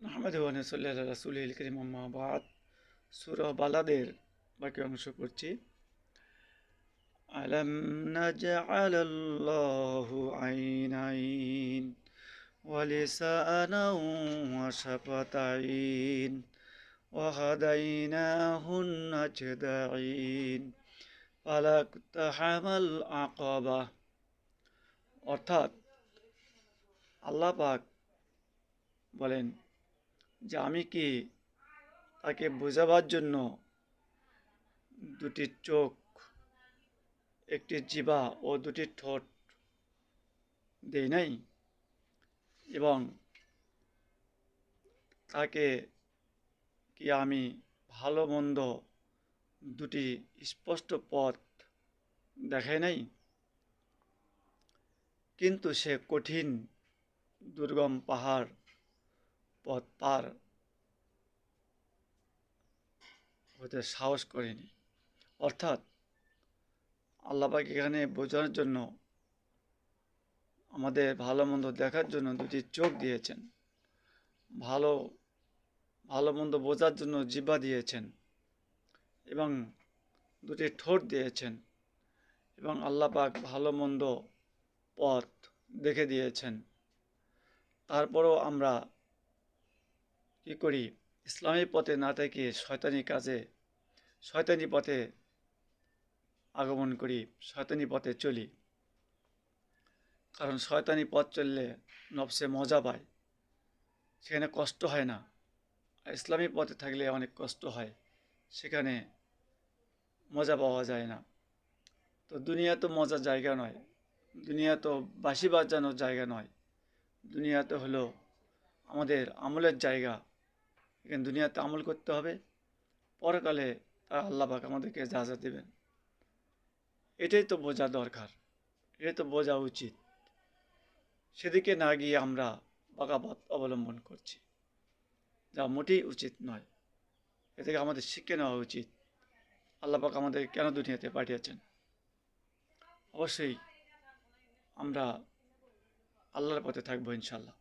আহমেদ সাল্লাহ রাসুল করিম মোহাম্মদ সুর বালাদের বাকি অংশ করছি আলম نجعل الله عينين ولسانا وشفتين وهديناه النجدعين فلاقتحم العقبة অর্থাৎ আল্লাহ পাক বলেন যে আমি কি তাকে বোঝাবার জন্য দুটি চোখ, একটি জিবা ও দুটি ঠোঁট দেই নাই? এবং তাকে কি আমি ভালো মন্দ দুটি স্পষ্ট পথ দেখাই নাই? কিন্তু সে কঠিন, দুর্গম পাহাড় পথ পার হতে সাহস করেনি। অর্থাৎ আল্লাপাক এখানে বোঝানোর জন্য আমাদের ভালো মন্দ দেখার জন্য দুটি চোখ দিয়েছেন। ভালো ভালো মন্দ বোঝার জন্য জিব্বা দিয়েছেন এবং দুটি ঠোঁট দিয়েছেন এবং আল্লাপাক ভালো মন্দ পথ দেখে দিয়েছেন। তারপরও আমরা কী করি? ইসলামী পথে না থেকে শয়তানি কাজে, শয়তানি পথে আগমন করি, শয়তানি পথে চলি। কারণ শয়তানি পথ চললে নবসে মজা পায়। সেখানে কষ্ট হয় না। ইসলামী পথে থাকলে অনেক কষ্ট হয়। সেখানে মজা পাওয়া যায় না। তো দুনিয়া তো মজার জায়গা নয়। দুনিয়া তো বাসি বাজানোর জায়গা নয়। দুনিয়া তো হলো আমাদের আমলের জায়গা। দুনিয়াতে আমল করতে হবে। পরকালে তার আল্লাপাক আমাদেরকে যা যা দেবেন। এটাই তো বোঝা দরকার। এটাই তো বোঝা উচিত। সেদিকে না গিয়ে আমরা বাঁকাপথ অবলম্বন করছি। যা মোটেই উচিত নয়। এ থেকে আমাদের শিখে নেওয়া উচিত। আল্লাপাক আমাদের কেন দুনিয়াতে পাঠিয়েছেন? অবশ্যই আমরা আল্লাহর পথে থাকব ইনশাল্লাহ